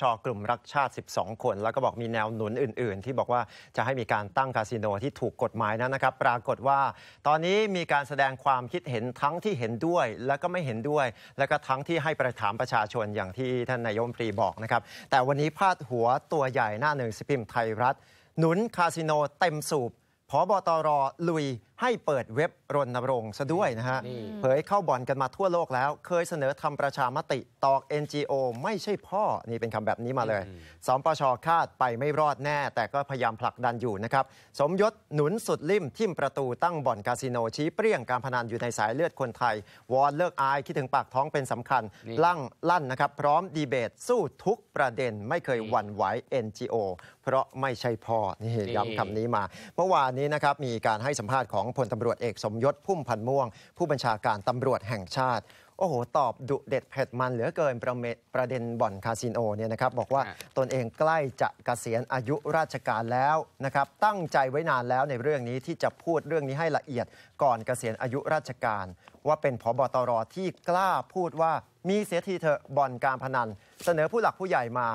ชกลุ่มรักชาติ 12 คน แล้วก็บอกมีแนวหนุนอื่น ๆ ที่บอกว่าจะให้มีการตั้งคาสิโนที่ถูกกฎหมายนั้นนะครับ ปรากฏว่าตอนนี้มีการแสดงความคิดเห็นทั้งที่เห็นด้วย และก็ไม่เห็นด้วย แล้วก็ทั้งที่ให้ประถามประชาชนอย่างที่ท่านนายมนตรีบอกนะครับแต่วันนี้พาดหัวตัวใหญ่หน้าหนึ่งสิบพิมพ์ไทยรัฐ หนุนคาสิโนเต็มสูบพบตรลุย ให้เปิดเว็บรณรงค์ซะด้วยนะฮะนี่เผยเข้าบ่อนกันมาทั่วโลกแล้ว เคยเสนอทำประชามติตอก NGO ไม่ใช่พ่อ นี่เป็นคำแบบนี้มาเลยสมปชคาดไปไม่รอดแน่ แต่ก็พยายามผลักดันอยู่นะครับ สมยศหนุนสุดลิ่มทิมประตูตั้งบ่อนคาสิโนชี้เปรี้ยงการพนันอยู่ในสายเลือดคนไทย วอนเลิกอายคิดถึงปากท้องเป็นสำคัญนี่ลั่งลั่นนะครับพร้อมดีเบตสู้ทุกประเด็นไม่เคยหวั่นไหว NGO เพราะไม่ใช่พ่อนี่ย้ำคำนี้มา เมื่อวานนี้นะครับมีการให้สัมภาษณ์ของพลตำรวจเอกสมยศพุ่มพันธ์ม่วง ผู้บัญชาการตำรวจแห่งชาติโอ้โห ตอบดุเด็ดเผ็ดมันเหลือเกินประเมประเด็นบ่อนคาสิโนเนี่ยนะครับบอกว่าตนเองใกล้จะเกษียณอายุราชการแล้วนะครับตั้งใจไว้นานแล้วในเรื่องนี้ที่จะพูดเรื่องนี้ให้ละเอียดก่อนเกษียณอายุราชการ ว่าเป็นพบตรที่กล้าพูดว่ามีเสียทีเถอะบ่อนการพนัน เสนอผู้หลักผู้ใหญ่มา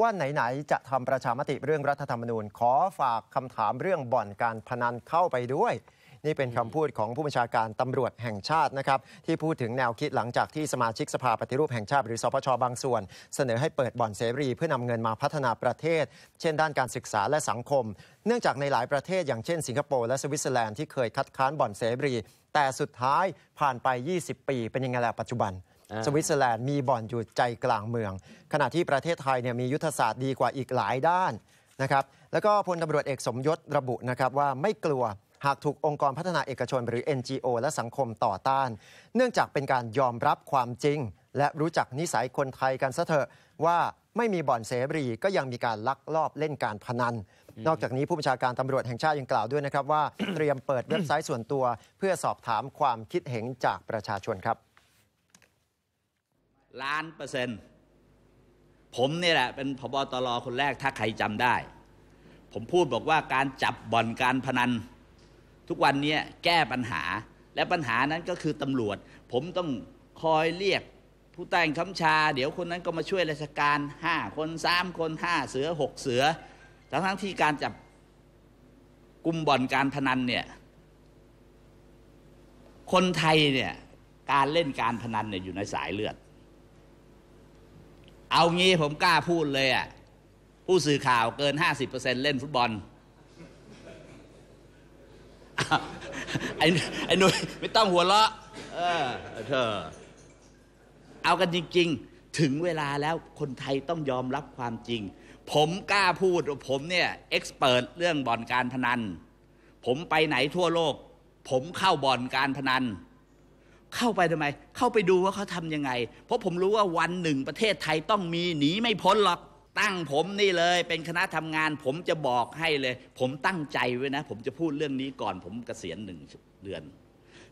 ว่าไหน ๆ จะทำประชามติเรื่องรัฐธรรมนูญ ขอฝากคำถามเรื่องบ่อนการพนันเข้าไปด้วย นี่เป็นคำพูดของผู้บัญชาการตำรวจแห่งชาตินะครับที่พูดถึงแนวคิดหลังจากที่สมาชิกสภาปฏิรูปแห่งชาติหรือสปชบางส่วน เสนอให้เปิดบ่อนเสรี เพื่อนำเงินมาพัฒนาประเทศ เช่นด้านการศึกษาและสังคม เนื่องจากในหลายประเทศ อย่างเช่นสิงคโปร์และสวิตเซอร์แลนด์ที่เคยคัดค้านบ่อนเสรีแต่สุดท้ายผ่านไป 20 ปี เป็นยังไงล่ะปัจจุบันอ่าสวิตเซอร์แลนด์มีบ่อนอยู่ใจกลางเมือง ขณะที่ประเทศไทยเนี่ยมียุทธศาสตร์ดีกว่าอีกหลายด้านนะครับแล้วก็พลตำรวจเอกสมยศระบุนะครับว่าไม่กลัว หากถูกองค์กรพัฒนาเอกชน หรือ NGO และสังคมต่อต้าน เนื่องจากเป็นการยอมรับความจริง และรู้จักนิสัยคนไทยกันซะเถอะว่าไม่มีบ่อนเสรีก็ยังมีการลักลอบเล่นการพนัน นอกจากนี้ผู้บัญชาการตำรวจแห่งชาติยังกล่าวด้วยนะครับว่าเตรียมเปิดเว็บไซต์ส่วนตัว เพื่อสอบถามความคิดเห็นจากประชาชนครับ ล้านเปอร์เซ็นต์ผมเนี่ยแหละเป็นพบตรคนแรกถ้าใครจำได้ ผมพูดบอกว่าการจับบ่อนการพนัน ทุกวันนี้แก้ปัญหา และปัญหานั้นก็คือตำรวจ ผมต้องคอยเรียกผู้ใต้บังคับบัญชา เดี๋ยวคนนั้นก็มาช่วยราชการห้าคนสามคนห้าเสือหกเสือ ทั้งทั้งที่การจับกลุ่มบ่อนการพนันเนี่ย คนไทยเนี่ยการเล่นการพนันเนี่ยอยู่ในสายเลือด เอางี้ผมกล้าพูดเลยอะผู้สื่อข่าวเกิน 50%เล่นฟุตบอล ไอ้ไอ้หนุ่ยไม่ต้องหัวเราะเออเธอ เอากันจริง ๆ ถึงเวลาแล้วคนไทยต้องยอมรับความจริง ผมกล้าพูดว่าผมเนี่ยเอ็กซ์เเรื่องบ่อนการพนัน ผมไปไหนทั่วโลก ผมเข้าบ่อนการพนัน เข้าไปทำไม เข้าไปดูว่าเขาทำยังไง เพราะผมรู้ว่าวันหนึ่งประเทศไทยต้องมีหนีไม่พ้นหรอก ตั้งผมนี่เลย เป็นคณะทำงาน ผมจะบอกให้เลย ผมตั้งใจไว้นะ ผมจะพูดเรื่องนี้ก่อน ผมเกษียณหนึ่งเดือน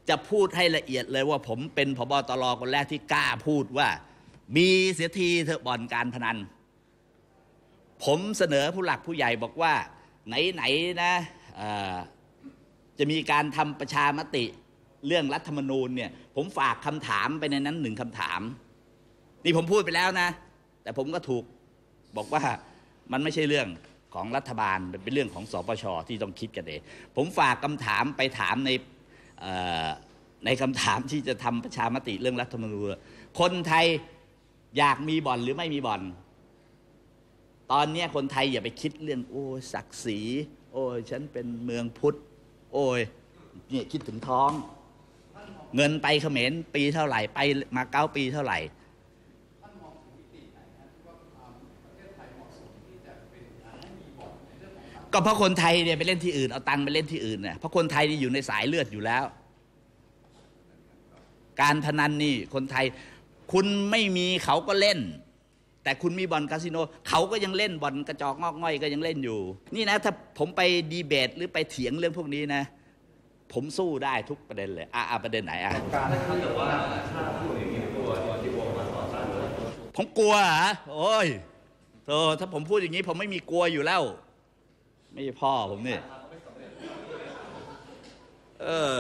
จะพูดให้ละเอียดเลยว่าผมเป็นพบตรคนแรกที่กล้าพูดว่า มีเสียทีเถอะบ่อนการพนัน ผมเสนอผู้หลักผู้ใหญ่บอกว่า ไหนๆนะจะมีการทำประชามติเรื่องรัฐธรรมนูญเนี่ย ผมฝากคำถามไปในนั้นหนึ่งคำถาม นี่ผมพูดไปแล้วนะ แต่ผมก็ถูก บอกว่ามันไม่ใช่เรื่องของรัฐบาลมันเป็นเรื่องของสปชที่ต้องคิดกันเองผมฝากคำถามไปถามในในคำถามที่จะทำประชามติเรื่องรัฐธรรมนูญคนไทยอยากมีบ่อนหรือไม่มีบ่อน ตอนนี้คนไทยอย่าไปคิดเรื่อง โอ้ศักดิ์ศรีโอ้ยฉันเป็นเมืองพุทธ โอ้ยเนี่ยคิดถึงท้อง เงินไปเขมรปีเท่าไหร่ ไปมาเก้าปีเท่าไหร่ ก็เพราะคนไทยเนี่ยไปเล่นที่อื่นเอาตังค์ไปเล่นที่อื่นเนี่ยเพราะคนไทยนี่อยู่ในสายเลือดอยู่แล้ว การพนันนี่คนไทยคุณไม่มีเขาก็เล่น แต่คุณมีบ่อนคาสิโนเขาก็ยังเล่นบ่อนกระจอกงอกง่อยก็ยังเล่นอยู่ นี่นะถ้าผมไปดีเบตหรือไปเถียงเรื่องพวกนี้นะ ผมสู้ได้ทุกประเด็นเลยอะประเด็นไหนอะผมกลัวเหรอโอ้ยโธ่ถ้าผมพูดอย่างนี้ผมไม่มีกลัวอยู่แล้ว ไม่ใช่พ่อผมนี่เออ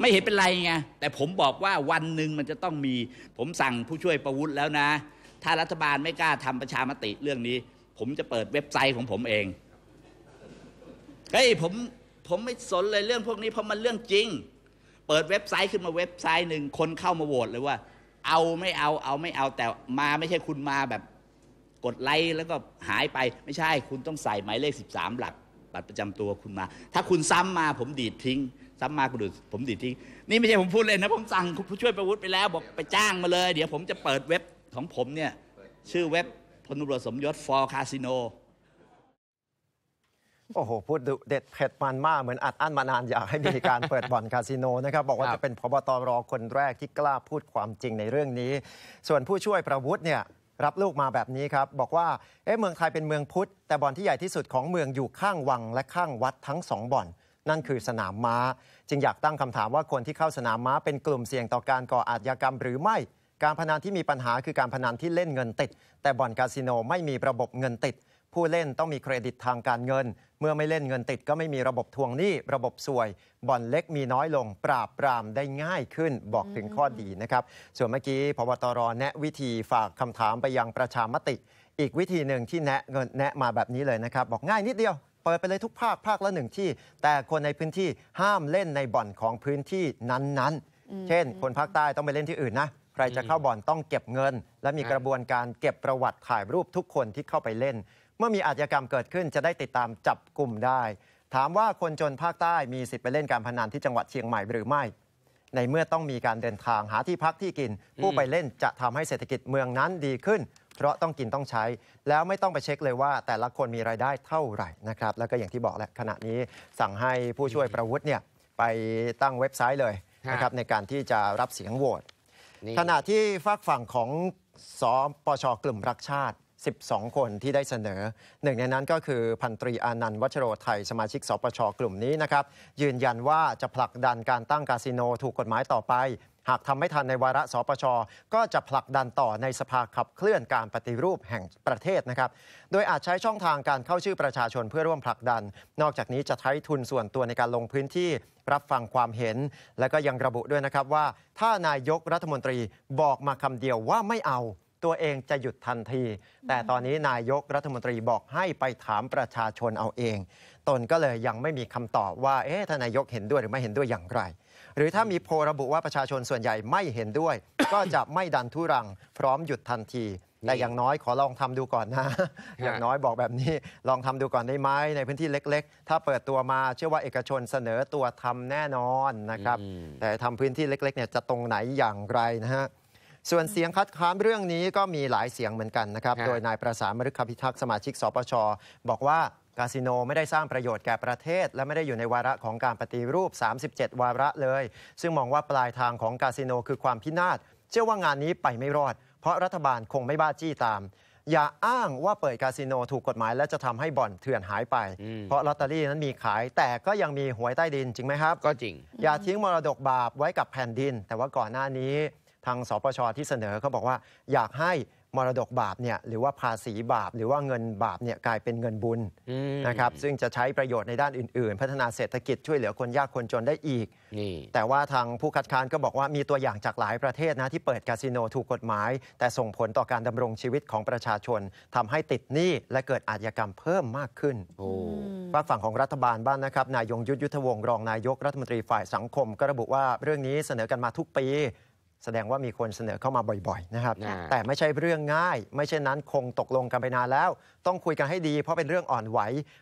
ไม่เห็นเป็นไรไงแต่ผมบอกว่าวันหนึ่งมันจะต้องมี ผมสั่งผู้ช่วยประวุฒิแล้วนะ ถ้ารัฐบาลไม่กล้าทำประชามติเรื่องนี้ ผมจะเปิดเว็บไซต์ของผมเองเฮ้ยผมผมไม่สนเลยเรื่องพวกนี้เพราะมันเรื่องจริง เปิดเว็บไซต์ขึ้นมาเว็บไซต์หนึ่งคนเข้ามาโหวตเลยว่า เอาไม่เอาเอาไม่เอาแต่มาไม่ใช่คุณมาแบบ กดไลค์แล้วก็หายไปไม่ใช่ คุณต้องใส่หมายเลข 13 หลักบัตรประจำตัวคุณมา ถ้าคุณซ้ำมาผมดีดทิ้ง ซ้ำมาคุณดูดผมดีดทิ้ง นี่ไม่ใช่ผมพูดเลยนะ ผมสั่งผู้ช่วยประวุฒิไปแล้ว บอกไปจ้างมาเลย เดี๋ยวผมจะเปิดเว็บของผมเนี่ย ชื่อเว็บพลตำรวจสมยศ for casino โอ้โห พูดดุเด็ดเผ็ดมันมาก เหมือนอัดอั้นมานาน อยากให้มีการเปิดบ่อนคาสิโนนะครับ บอกว่าครับจะเป็นพบตรคนแรกที่กล้าพูดความจริงในเรื่องนี้ ส่วนผู้ช่วยประวุฒิเนี่ย รับลูกมาแบบนี้ครับ บอกว่าเอ๊ะเมืองไทยเป็นเมืองพุทธ แต่บ่อนที่ใหญ่ที่สุดของเมืองอยู่ข้างวังและข้างวัดทั้งสองบ่อน นั่นคือสนามม้า จึงอยากตั้งคำถามว่าคนที่เข้าสนามม้าเป็นกลุ่มเสี่ยงต่อการก่ออาชญากรรมหรือไม่ การพนันที่มีปัญหาคือการพนันที่เล่นเงินติด แต่บ่อนคาสิโนไม่มีระบบเงินติด ผู้เล่นต้องมีเครดิตทางการเงิน เมื่อไม่เล่นเงินติดก็ไม่มีระบบทวงหนี้ระบบสวยบ่อนเล็กมีน้อยลง ปราบปรามได้ง่ายขึ้นบอกถึงข้อดีนะครับ ส่วนเมื่อกี้พบตรแนะวิธีฝากคำถามไปยังประชามติ อีกวิธีหนึ่งที่แนะเงินแนะมาแบบนี้เลยนะครับ บอกง่ายนิดเดียวเปิดไปเลยทุกภาคภาคละหนึ่งที่ แต่คนในพื้นที่ห้ามเล่นในบ่อนของพื้นที่นั้นๆ เช่น คนภาคใต้ต้องไปเล่นที่อื่นนะใครจะเข้าบ่อนต้องเก็บเงิน และมีกระบวนการเก็บประวัติถ่ายรูปทุกคนที่เข้าไปเล่นเมื่อมีอาชญากรรมเกิดขึ้นจะได้ติดตามจับกลุ่มได้ ถามว่าคนจนภาคใต้มีสิทธิ์ไปเล่นการพนันที่จังหวัดเชียงใหม่หรือไม่ ในเมื่อต้องมีการเดินทางหาที่พักที่กิน ผู้ไปเล่นจะทำให้เศรษฐกิจเมืองนั้นดีขึ้น เพราะต้องกินต้องใช้ แล้วไม่ต้องไปเช็คเลยว่า แต่ละคนมีรายได้เท่าไหร่นะครับแล้วก็อย่างที่บอกแหละขณะนี้สั่งให้ผู้ช่วยประวุฒิเนี่ยไปตั้งเว็บไซต์เลยนะครับในการที่จะรับเสียงโหวตนี่ขณะที่ฝากฝั่งของสปชกลุ่มรักชาติ 12 คนที่ได้เสนอ หนึ่งในนั้นก็คือพันตรีอานันต์วัชโรไทย สมาชิกสปชกลุ่มนี้นะครับ ยืนยันว่าจะผลักดันการตั้งคาสิโนถูกกฎหมายต่อไป หากทำไม่ทันในวาระสปชก็จะผลักดันต่อในสภาขับเคลื่อนการปฏิรูปแห่งประเทศนะครับ โดยอาจใช้ช่องทางการเข้าชื่อประชาชนเพื่อร่วมผลักดัน นอกจากนี้จะใช้ทุนส่วนตัวในการลงพื้นที่รับฟังความเห็น และก็ยังระบุด้วยนะครับว่า ถ้านายกรัฐมนตรีบอกมาคำเดียวว่าไม่เอา ตัวเองจะหยุดทันที แต่ตอนนี้นายกรัฐมนตรีบอกให้ไปถามประชาชนเอาเอง ตนก็เลยยังไม่มีคำตอบว่าเอ๊ะท่านนายกเห็นด้วยหรือไม่เห็นด้วยอย่างไร หรือถ้ามีโพลระบุว่าประชาชนส่วนใหญ่ไม่เห็นด้วย ก็จะไม่ดันทุรัง พร้อมหยุดทันทีแต่อย่างน้อยขอลองทำดูก่อนนะ อย่างน้อยบอกแบบนี้ลองทำดูก่อนได้ไหมในพื้นที่เล็ก ๆ ถ้าเปิดตัวมาเชื่อว่าเอกชนเสนอตัวทำแน่นอนนะครับอืมแต่ทำพื้นที่เล็กๆเนี่ยจะตรงไหนอย่างไรนะฮะ ส่วนเสียงคัดค้านเรื่องนี้ก็มีหลายเสียงเหมือนกันนะครับฮะโดยนายประสานมฤคพิทักษ์สมาชิกสปชบอกว่าคาสิโนไม่ได้สร้างประโยชน์แก่ประเทศ และไม่ได้อยู่ในวาระของการปฏิรูป 37 วาระเลย ซึ่งมองว่าปลายทางของคาสิโนคือความพินาศ เชื่อว่างานนี้ไปไม่รอด เพราะรัฐบาลคงไม่บ้าจี้ตาม อย่าอ้างว่าเปิดคาสิโนถูกกฎหมาย และจะทำให้บ่อนเถื่อนหายไปอืมเพราะลอตเตอรี่นั้นมีขาย แต่ก็ยังมีหวยใต้ดินจริงไหมครับ ก็จริง อย่าทิ้งมรดกบาปไว้กับแผ่นดิน แต่ว่าก่อนหน้านี้ทาง สปชที่เสนอเขาบอกว่าอยากให้มรดกบาปเนี่ยหรือว่าภาษีบาป หรือว่าเงินบาปเนี่ยกลายเป็นเงินบุญอืมนะครับซึ่งจะใช้ประโยชน์ในด้านอื่น ๆ พัฒนาเศรษฐกิจช่วยเหลือคนยากคนจนได้อีกนี่แต่ว่าทางผู้คัดค้านก็บอกว่ามีตัวอย่างจากหลายประเทศนะที่เปิดคาสิโนถูกกฎหมาย แต่ส่งผลต่อการดำรงชีวิตของประชาชนทำให้ติดหนี้และเกิดอาชญากรรมเพิ่มมากขึ้นโอ้ฝากฝั่งของรัฐบาลบ้างนะครับนายยงยุทธยุทธวงศ์รองนายกรัฐมนตรีฝ่ายสังคม ก็ระบุว่าเรื่องนี้เสนอกันมาทุกปี แสดงว่ามีคนเสนอเข้ามาบ่อยๆนะครับอ่าแต่ไม่ใช่เรื่องง่าย ไม่เช่นนั้นคงตกลงกันไปนานแล้ว ต้องคุยกันให้ดี เพราะเป็นเรื่องอ่อนไหว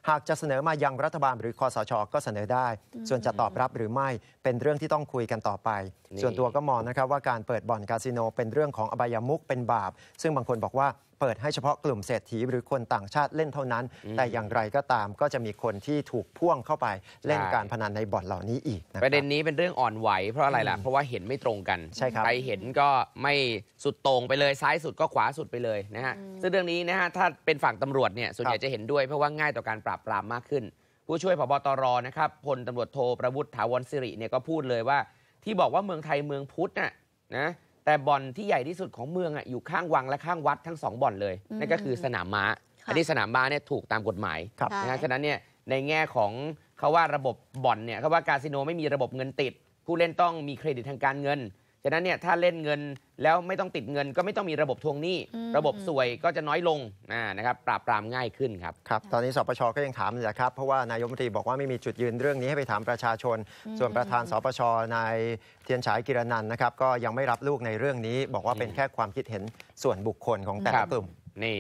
หากจะเสนอมายังรัฐบาลหรือคอสชก็เสนอได้ ส่วนจะตอบรับหรือไม่เป็นเรื่องที่ต้องคุยกันต่อไปนี่ส่วนตัวก็มองนะครับว่าการเปิดบ่อนคาสิโนเป็นเรื่องของอบายมุกเป็นบาป ซึ่งบางคนบอกว่า เปิดให้เฉพาะกลุ่มเศรษฐีหรือคนต่างชาติเล่นเท่านั้น แต่อย่างไรก็ตามก็จะมีคนที่ถูกพ่วงเข้าไปเล่นการพนันในบ่อนเหล่านี้อีกนะคปบระเด็นนี้เป็นเรื่องอ่อนไหวเพราะอะไรล่ะเพราะว่าเห็นไม่ตรงกันใช่ครับใครเห็นก็ไม่สุดโต่งไปเลยซ้ายสุดก็ขวาสุดไปเลยนะฮะซึ่งเรื่องนี้นะฮะถ้าเป็นฝั่งตำรวจเนี่ยส่วนใหญ่จะเห็นด้วยเพราะว่าง่ายต่อการปราบปรามมากขึ้น ผู้ช่วยพบตรนะครับพลตำรวจโทประวุฒิถาวรสิริเนี่ยก็พูดเลยว่า ที่บอกว่าเมืองไทยเมืองพุทธน่ะนะ แต่บ่อนที่ใหญ่ที่สุดของเมืองอะอยู่ข้างวังและข้างวัดทั้งสองบ่อนเลยอืมนั่นก็คือสนามม้าค่ะอันนี้สนามม้าเนี่ยถูกตามกฎหมายครับใช่นะฮะฉะนั้นเนี่ยในแง่ของเขาว่าระบบบ่อนเนี่ยเขาว่าคาสิโนไม่มีระบบเงินติด ผู้เล่นต้องมีเครดิตทางการเงิน ฉะนั้นเนี่ยถ้าเล่นเงินแล้วไม่ต้องติดเงิน ก็ไม่ต้องมีระบบทวงหนี้อืมระบบสวยก็จะน้อยลงอ่านะครับปราบปรามง่ายขึ้นครับครับตอนนี้สปชก็ยังถามอยู่แหละครับ เพราะว่านายกรัฐมนตรีบอกว่าไม่มีจุดยืนเรื่องนี้ให้ไปถามประชาชน ส่วนประธานสปชนายเทียนฉายกิรนันท์นะครับก็ยังไม่รับลูกในเรื่องนี้ บอกว่าเป็นแค่ความคิดเห็นส่วนบุคคลของแต่ครัละบกลุ่มนี่